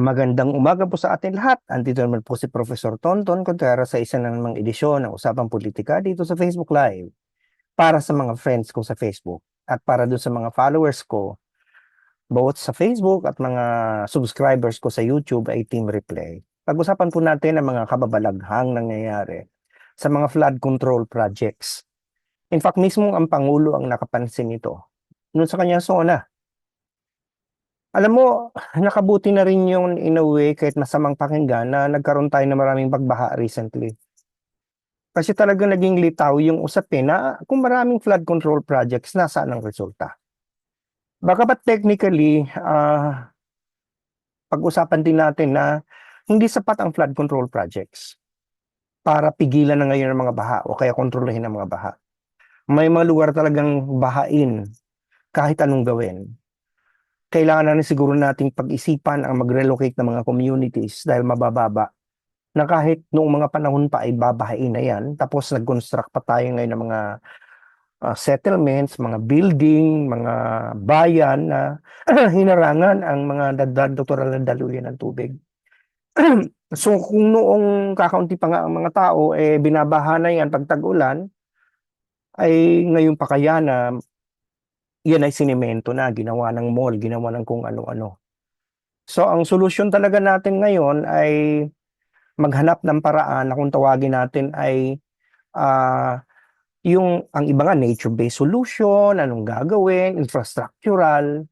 Magandang umaga po sa atin lahat. Andito naman po si Professor Tonton Contreras sa isa na namang edisyon ng Usapang Politika dito sa Facebook Live. Para sa mga friends ko sa Facebook at para doon sa mga followers ko both sa Facebook at mga subscribers ko sa YouTube ay Team Replay. Pag-usapan po natin ang mga kababalaghang nangyayari sa mga flood control projects. In fact, mismo ang Pangulo ang nakapansin nito. Noon sa kanyang zona, alam mo, nakabuti na rin yung in a way kahit masamang pakinggan na nagkaroon tayo ng maraming pagbaha recently. Kasi talaga naging litaw yung usapin na kung maraming flood control projects, nasaan ang resulta. Baka ba technically, ah, pag-usapan din natin na hindi sapat ang flood control projects para pigilan na ngayon ang mga baha o kaya kontrolin ang mga baha. May mga lugar talagang bahain kahit anong gawin kailangan na rin siguro nating pag-isipan ang mag-relocate ng mga communities dahil mabababa na kahit noong mga panahon pa ay babahain na yan tapos nag-construct pa tayo ngayon ng mga uh, settlements, mga building, mga bayan na hinarangan ang mga natural na daluyan ng tubig. so kung noong kakaunti pa nga ang mga tao eh binabaha na yan pag tag-ulan ay ngayon pa kaya na yan ay sinimento na, ginawa ng mall, ginawa ng kung ano-ano. So ang solusyon talaga natin ngayon ay maghanap ng paraan na kung tawagin natin ay uh, yung ang iba nga nature-based solution, anong gagawin, infrastructural,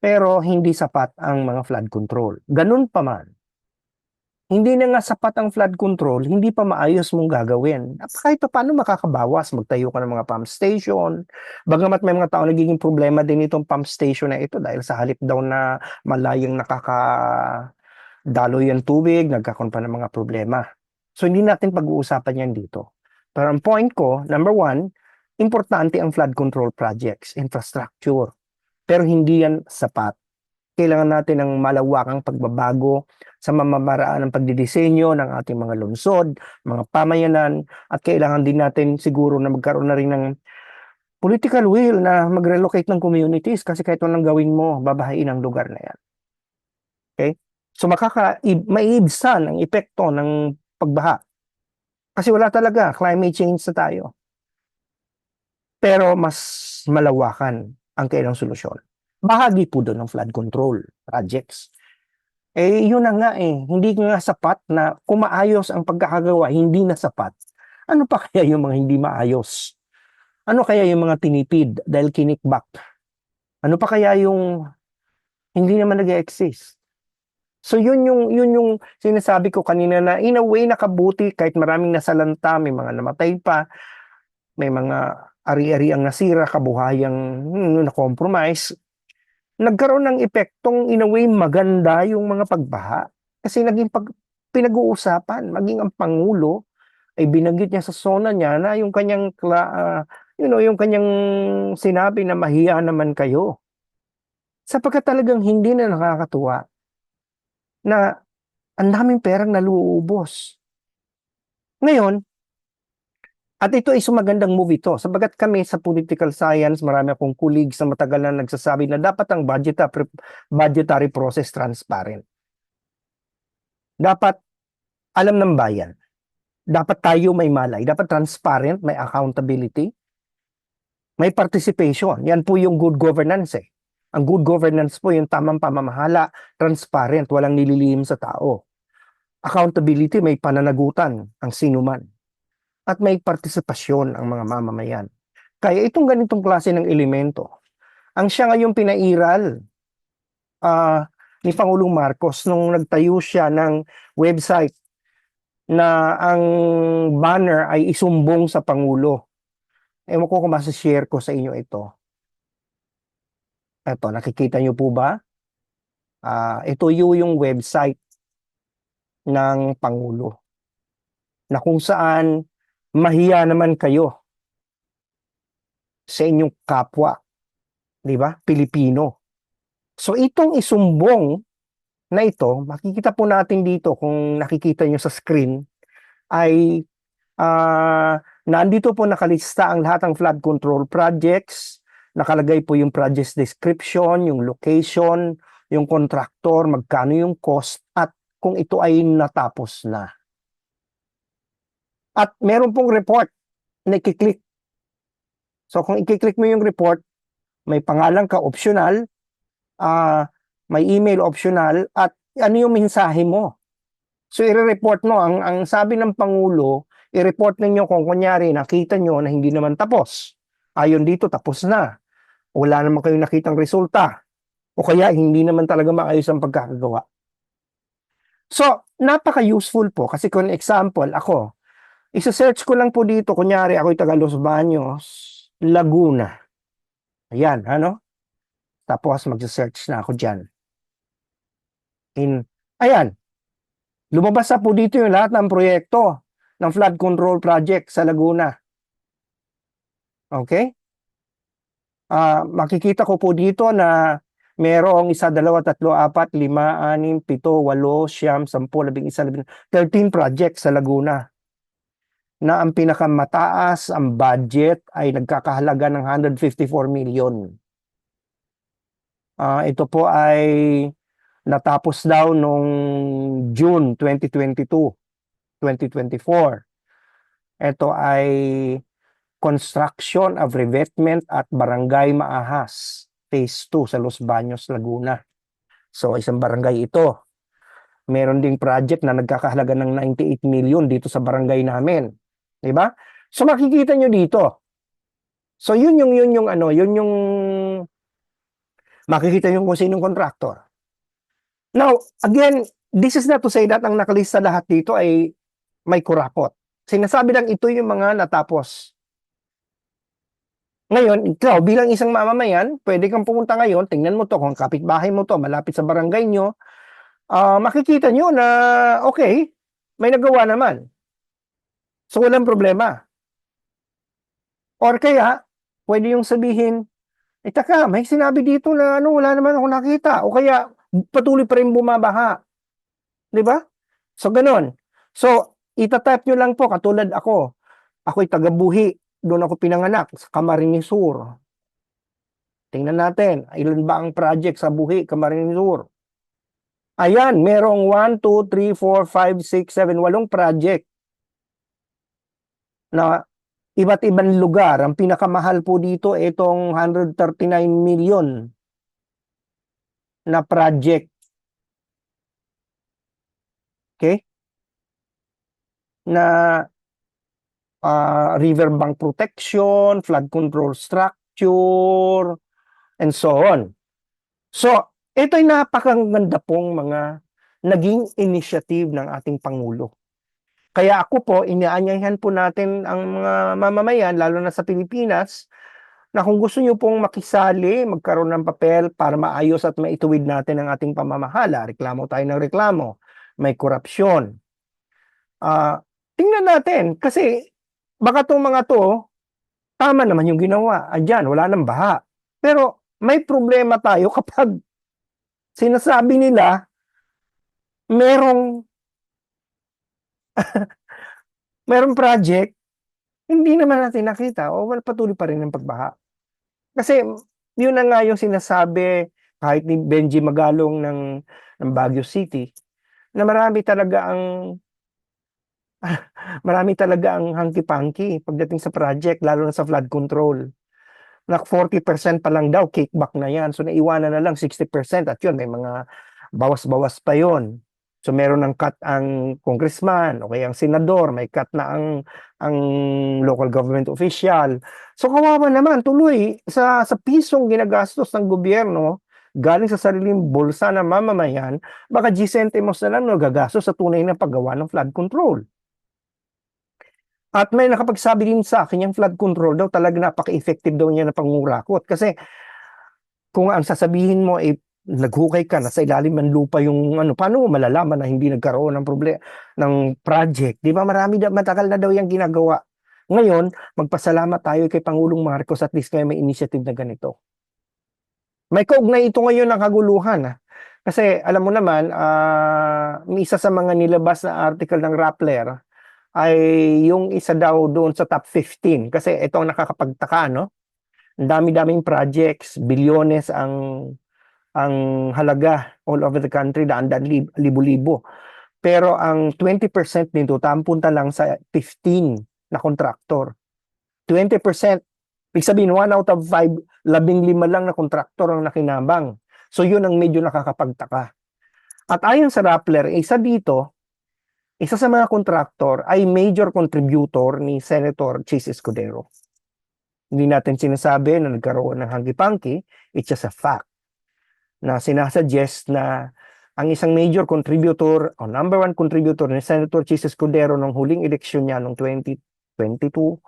pero hindi sapat ang mga flood control. Ganun pa man, hindi na nga sapat ang flood control, hindi pa maayos mong gagawin. Kahit pa paano makakabawas, magtayo ka ng mga pump station. Bagamat may mga tao nagiging problema din itong pump station na ito dahil sa halip daw na malayang nakakadaloy ang tubig, nagkakaroon pa ng mga problema. So hindi natin pag-uusapan yan dito. Pero ang point ko, number one, importante ang flood control projects, infrastructure. Pero hindi yan sapat kailangan natin ng malawakang pagbabago sa mamamaraan ng pagdidisenyo ng ating mga lungsod, mga pamayanan, at kailangan din natin siguro na magkaroon na rin ng political will na mag-relocate ng communities kasi kahit anong gawin mo, babahain ang lugar na yan. Okay? So makaka maiibsan ang epekto ng pagbaha. Kasi wala talaga, climate change na tayo. Pero mas malawakan ang kailang solusyon bahagi po doon ng flood control projects. Eh, yun na nga eh, hindi nga sapat na kung maayos ang pagkakagawa, hindi na sapat. Ano pa kaya yung mga hindi maayos? Ano kaya yung mga tinipid dahil kinikback? Ano pa kaya yung hindi naman nag-exist? So yun yung yun yung sinasabi ko kanina na in a way nakabuti kahit maraming nasalanta, may mga namatay pa, may mga ari-ari ang nasira, kabuhayang hmm, na-compromise, nagkaroon ng epektong in a way maganda yung mga pagbaha. Kasi naging pag, pinag-uusapan, maging ang Pangulo ay binanggit niya sa zona niya na yung kanyang, uh, you know, yung kanyang sinabi na mahiya naman kayo. Sapagkat talagang hindi na nakakatuwa na ang daming perang naluubos. Ngayon, at ito ay sumagandang movie to. Sabagat kami sa political science, marami akong colleagues na matagal na nagsasabi na dapat ang budget, budgetary process transparent. Dapat alam ng bayan. Dapat tayo may malay. Dapat transparent, may accountability, may participation. Yan po yung good governance eh. Ang good governance po yung tamang pamamahala, transparent, walang nililihim sa tao. Accountability, may pananagutan ang sinuman at may partisipasyon ang mga mamamayan. Kaya itong ganitong klase ng elemento, ang siya ngayon pinairal uh, ni Pangulong Marcos nung nagtayo siya ng website na ang banner ay isumbong sa Pangulo. Ewan ko kung share ko sa inyo ito. Ito, nakikita niyo po ba? Uh, ito yung website ng Pangulo na kung saan mahiya naman kayo sa inyong kapwa, di ba? Pilipino. So itong isumbong na ito, makikita po natin dito kung nakikita nyo sa screen, ay uh, nandito po nakalista ang lahat ng flood control projects, nakalagay po yung project description, yung location, yung kontraktor, magkano yung cost, at kung ito ay natapos na. At meron pong report na ikiklik. So kung ikiklik mo yung report, may pangalan ka optional, ah may email optional, at ano yung mensahe mo. So i-report mo, ang, ang sabi ng Pangulo, i-report ninyo kung kunyari nakita nyo na hindi naman tapos. Ayon dito, tapos na. Wala naman kayong nakitang resulta. O kaya hindi naman talaga maayos ang pagkakagawa. So, napaka-useful po kasi kung example, ako, isa-search ko lang po dito, kunyari ako'y taga Los Baños, Laguna. Ayan, ano? Tapos mag-search na ako dyan. In, ayan, lumabas na po dito yung lahat ng proyekto ng flood control project sa Laguna. Okay? Ah, makikita ko po dito na merong isa, dalawa, tatlo, apat, lima, anim, pito, walo, siyam, sampu, labing isa, labing 13 projects sa Laguna na ang pinakamataas ang budget ay nagkakahalaga ng 154 million. Ah, ito po ay natapos daw nung June 2022, 2024. Ito ay construction of revetment at Barangay Maahas, Phase 2 sa Los Baños, Laguna. So, isang barangay ito. Meron ding project na nagkakahalaga ng 98 million dito sa barangay namin. 'Di ba? So, makikita nyo dito. So, yun yung, yun yung ano, yun yung makikita nyo kung sinong contractor. Now, again, this is not to say that ang nakalista lahat dito ay may kurakot. Sinasabi lang ito yung mga natapos. Ngayon, ikaw bilang isang mamamayan, pwede kang pumunta ngayon, tingnan mo to, kung kapitbahay mo to, malapit sa barangay nyo, ah, makikita nyo na, okay, may nagawa naman. So, walang problema. Or kaya, pwede yung sabihin, eh, taka, may sinabi dito na ano, wala naman ako nakita. O kaya, patuloy pa rin bumabaha. Di ba? So, ganun. So, itatype nyo lang po, katulad ako. Ako'y taga-buhi. Doon ako pinanganak, sa Camarines Sur. Tingnan natin, ilan ba ang project sa buhi, Camarines Sur? Ayan, merong 1, 2, 3, 4, 5, 6, 7, 8 project na iba't ibang lugar. Ang pinakamahal po dito, itong 139 million na project. Okay? Na ah, riverbank protection, flood control structure, and so on. So, ito'y napakaganda pong mga naging initiative ng ating Pangulo. Kaya ako po, inaanyayahan po natin ang mga mamamayan, lalo na sa Pilipinas, na kung gusto nyo pong makisali, magkaroon ng papel para maayos at maituwid natin ang ating pamamahala. Reklamo tayo ng reklamo. May korupsyon. Ah, tingnan natin, kasi baka itong mga to, tama naman yung ginawa. Andyan, wala nang baha. Pero may problema tayo kapag sinasabi nila merong merong project, hindi naman natin nakita o wala patuloy pa rin ang pagbaha. Kasi yun na nga yung sinasabi kahit ni Benji Magalong ng, ng Baguio City na marami talaga ang marami talaga ang hanky-panky pagdating sa project lalo na sa flood control. Na 40% pa lang daw kickback na yan. So naiwanan na lang 60% at yun may mga bawas-bawas pa yon. So meron ng cut ang congressman o kaya ang senador, may cut na ang ang local government official. So kawawa naman tuloy sa sa pisong ginagastos ng gobyerno galing sa sariling bulsa ng mamamayan, baka G centimos na lang nagagastos sa tunay na paggawa ng flood control. At may nakapagsabi din sa akin yung flood control daw talaga napaka-effective daw niya na pangurakot kasi kung ang sasabihin mo ay naghukay ka na sa ilalim ng lupa yung ano paano mo malalaman na hindi nagkaroon ng problema ng project? Di ba marami na, matagal na daw yung ginagawa. Ngayon magpasalamat tayo kay Pangulong Marcos at least ngayon may initiative na ganito. May kaugnay ito ngayon ng kaguluhan ah. kasi alam mo naman uh, isa sa mga nilabas na article ng Rappler ay yung isa daw doon sa top 15 kasi ito ang nakakapagtaka no? Ang dami-daming projects bilyones ang ang halaga all over the country, daan-daan, lib- libo-libo. Pero ang 20% nito, tampunta lang sa 15 na kontraktor. 20%, ibig sabihin, 1 out of 5, labing lima lang na kontraktor ang nakinabang. So yun ang medyo nakakapagtaka. At ayon sa Rappler, isa dito, isa sa mga kontraktor ay major contributor ni Senator Chis Escudero. Hindi natin sinasabi na nagkaroon ng hangi-pangi, it's just a fact na sinasuggest na ang isang major contributor o number one contributor ni Senator Chis Escudero nung huling eleksyon niya noong 2022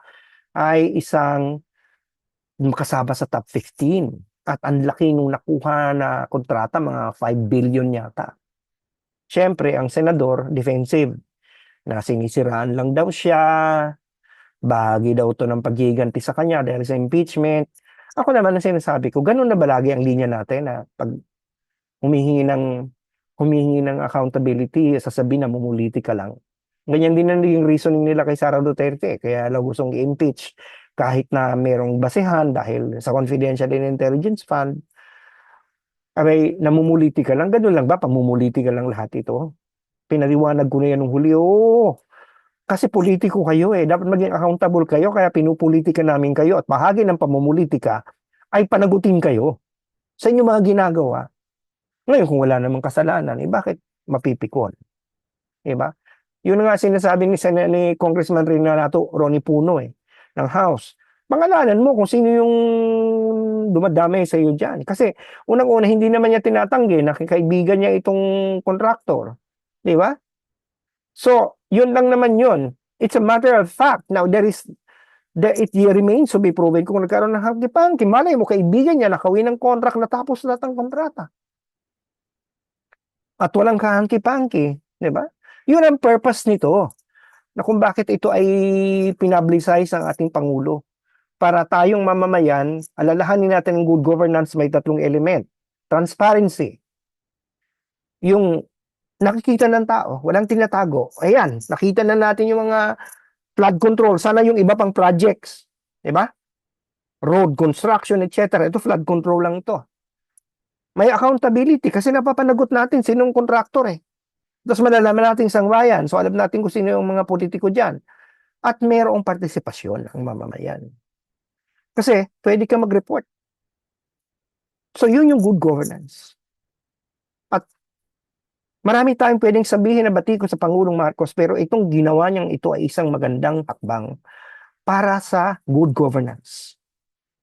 ay isang kasama sa top 15 at ang laki nung nakuha na kontrata mga 5 billion yata. Siyempre, ang senador defensive na sinisiraan lang daw siya, bahagi daw to ng paggiganti sa kanya dahil sa impeachment. Ako naman ang sinasabi ko, ganun na ba lagi ang linya natin na pag humihingi ng humihingi ng accountability, sasabihin na mumuliti ka lang. Ganyan din ang naging reasoning nila kay Sara Duterte, kaya lang gustong i-impeach kahit na merong basehan dahil sa Confidential and Intelligence Fund, aray, namumuliti ka lang, ganun lang ba? Pamumuliti ka lang lahat ito. Pinaliwanag ko na yan nung huli, oo, kasi politiko kayo eh, dapat maging accountable kayo, kaya pinupolitika namin kayo at bahagi ng pamumulitika ay panagutin kayo sa inyong mga ginagawa. Ngayon, kung wala namang kasalanan, eh bakit mapipikon? Diba? Yun nga sinasabi ni, ni Congressman Renato Ronnie Puno eh, ng House. Pangalanan mo kung sino yung dumadamay sa iyo dyan. Kasi unang-una, hindi naman niya tinatanggi na kaibigan niya itong contractor. Di ba? So, yun lang naman yun. It's a matter of fact. Now, there is, the, it remains to be proven kung nagkaroon ng hagipangki. Malay mo, kaibigan niya nakawin ng contract natapos lahat ng kontrata. At walang kahangki-pangki. Di ba? Yun ang purpose nito. Na kung bakit ito ay pinablicize ang ating Pangulo. Para tayong mamamayan, alalahanin natin ang good governance may tatlong element. Transparency. Yung nakikita ng tao, walang tinatago. Ayan, nakita na natin yung mga flood control. Sana yung iba pang projects. Di ba? Road construction, etc. Ito flood control lang ito. May accountability kasi napapanagot natin sinong contractor eh. Tapos malalaman natin sang bayan. So alam natin kung sino yung mga politiko dyan. At mayroong partisipasyon ang mamamayan. Kasi pwede ka mag-report. So yun yung good governance. Marami tayong pwedeng sabihin na bati ko sa Pangulong Marcos pero itong ginawa niyang ito ay isang magandang hakbang para sa good governance.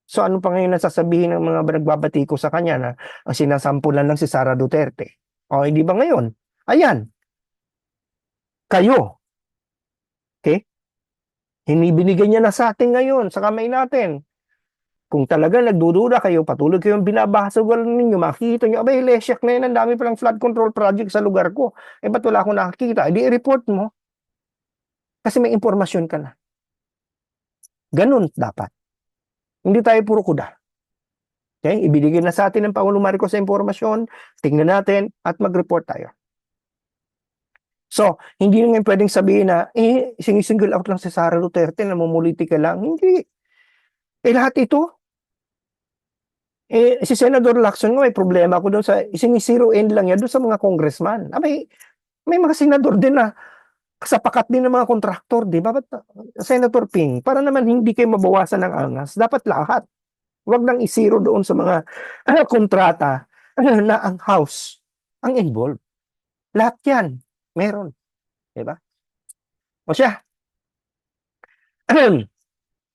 So ano pa ngayon nasasabihin ng mga nagbabati ko sa kanya na ang sinasampulan lang si Sara Duterte? O hindi ba ngayon? Ayan. Kayo. Okay? Hinibinigay niya na sa atin ngayon, sa kamay natin. Kung talaga nagdududa kayo, patuloy kayong binabasag ninyo, makikita nyo, abay, lesyak na yan, ang dami palang flood control project sa lugar ko. Eh, ba't wala akong nakakita? Di i-report mo. Kasi may impormasyon ka na. Ganun dapat. Hindi tayo puro kuda. Okay? Ibigay na sa atin ng Pangulong Marcos sa impormasyon, tingnan natin, at mag-report tayo. So, hindi na pwedeng sabihin na, eh, sinisingle out lang si Sara Duterte, namumuliti ka lang. Hindi. Eh, lahat ito, eh, si Senador Lacson nga may problema ako doon sa, sinisiro end lang yan doon sa mga congressman. Ah, may, may mga senador din na kasapakat din ng mga kontraktor, di ba? Ba't, Senator Ping, para naman hindi kayo mabawasan ng angas, dapat lahat. Huwag nang isiro doon sa mga ano, kontrata na ang house ang involved. Lahat yan. Meron. Di ba? O siya.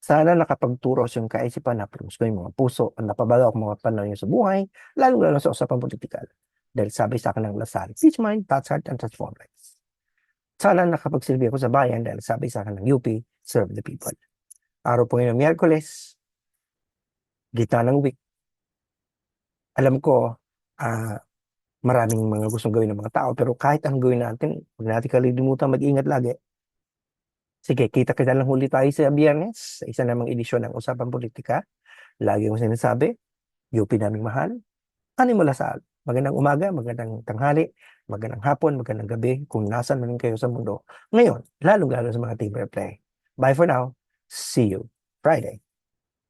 Sana nakapagturos yung kaisipan na ko yung mga puso at napabago ang mga panahon sa buhay, lalo lalo sa usapang politikal. Dahil sabi sa akin ng Lasal, teach mind, touch heart, and transform lives. Sana nakapagsilbi ako sa bayan dahil sabi sa akin ng UP, serve the people. Araw po ngayon ng Miyerkules, gitna ng week. Alam ko, ah, maraming mga gustong gawin ng mga tao, pero kahit ang gawin natin, huwag natin kalilimutan mag-ingat lagi. Sige, kita kita lang huli tayo sa biyernes, sa isa namang edisyon ng Usapang Politika. Lagi kong sinasabi, UP naming mahal. Ano mo lasal? Magandang umaga, magandang tanghali, magandang hapon, magandang gabi, kung nasan man kayo sa mundo. Ngayon, lalong-lalo sa mga team replay. Bye for now. See you Friday.